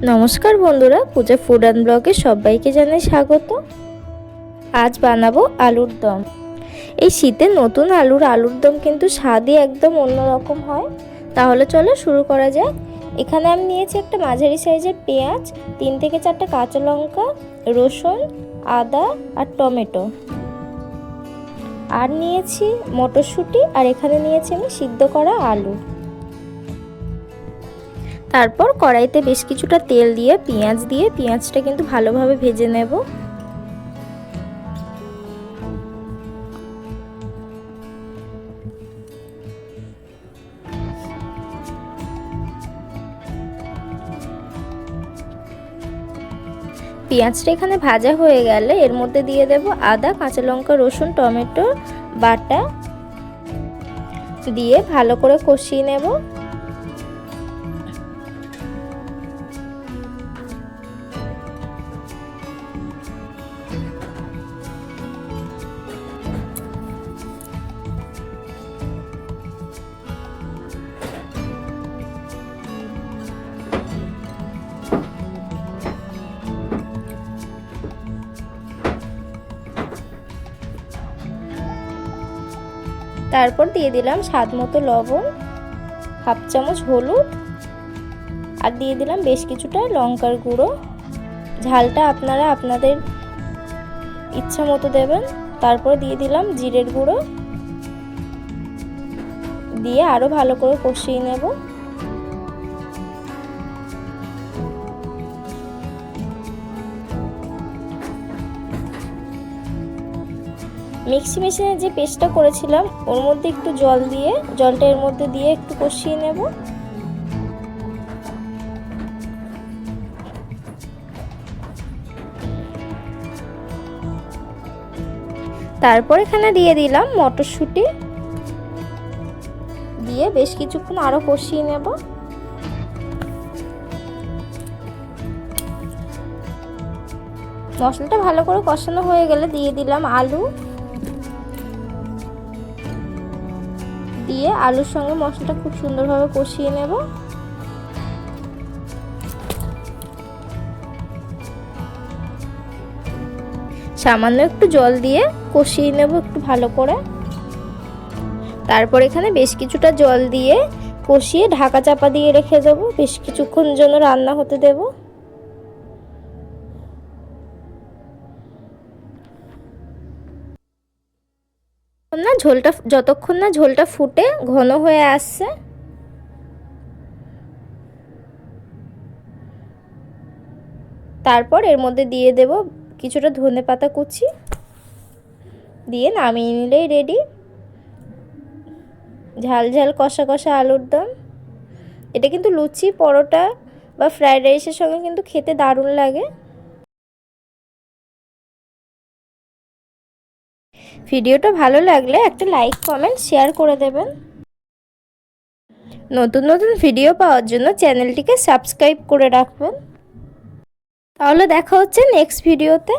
নমস্কার বন্ধুরা, পূজা food and ব্লগে সবাইকে জানাই স্বাগত। আজ বানাবো আলুর দম। এই শীতে নতুন আলুর আলুর দম কিন্তু স্বাদই একদম অন্যরকম হয়। তাহলে চলো শুরু করা যাক। এখানে আমি নিয়েছি একটা মাঝারি সাইজের পেঁয়াজ, তিন থেকে চারটে কাঁচা লঙ্কা, রসুন, আদা আর টমেটো। আর নিয়েছি মটরশুঁটি, আর এখানে নিয়েছি আমি সিদ্ধ করা আলু। তারপর কড়াইতে বেশ কিছুটা তেল দিয়ে, পেঁয়াজ দিয়ে, পেঁয়াজটা কিন্তু ভালোভাবে ভেজে নেব। পেঁয়াজটা এখানে ভাজা হয়ে গেলে এর মধ্যে দিয়ে দেব আদা, কাঁচা লঙ্কা, রসুন, টমেটো বাটা দিয়ে ভালো করে কষিয়ে নেব। তারপর দিয়ে দিলাম স্বাদ মতো লবণ, হাফ চামচ হলুদ, আর দিয়ে দিলাম বেশ কিছুটা লঙ্কার গুঁড়ো। ঝালটা আপনারা আপনাদের ইচ্ছা মতো দেবেন। তারপর দিয়ে দিলাম জিরের গুঁড়ো। দিয়ে আরও ভালো করে কষিয়ে নেব। মিক্সি মেশিনে যে পেস্টটা করেছিলাম, ওর মধ্যে একটু জল দিয়ে, জলটা এর মধ্যে দিয়ে একটু কষিয়ে নেব। তারপর এখানে দিয়ে দিলাম মটরশুঁটি। দিয়ে বেশ কিছুক্ষণ আরও কষিয়ে নেব। মশলাটা ভালো করে কষানো হয়ে গেলে দিয়ে দিলাম আলু। দিয়ে আলুর সঙ্গে মশলাটা খুব সুন্দরভাবে কষিয়ে নেব। সামান্য একটু জল দিয়ে কষিয়ে নেব একটু ভালো করে। তারপর এখানে বেশ কিছুটা জল দিয়ে কষিয়ে ঢাকা চাপা দিয়ে রেখে দেবো। বেশ কিছুক্ষণ জন্য রান্না হতে দেবো। না ঝোলটা যতক্ষণ না ঝোলটা ফুটে ঘন হয়ে আসছে। তারপর এর মধ্যে দিয়ে দেব কিছুটা ধনে পাতা কুচি। দিয়ে নামিয়ে নিলেই রেডি ঝাল ঝাল কষা কষা আলুর দম। এটা কিন্তু লুচি, পরোটা বা ফ্রায়েড রাইসের সঙ্গে কিন্তু খেতে দারুণ লাগে। ভিডিওটা ভালো লাগলে একটা লাইক, কমেন্ট, শেয়ার করে দেবেন। নতুন নতুন ভিডিও পাওয়ার জন্য চ্যানেলটিকে সাবস্ক্রাইব করে রাখবেন। তাহলে দেখা হচ্ছে নেক্সট ভিডিওতে।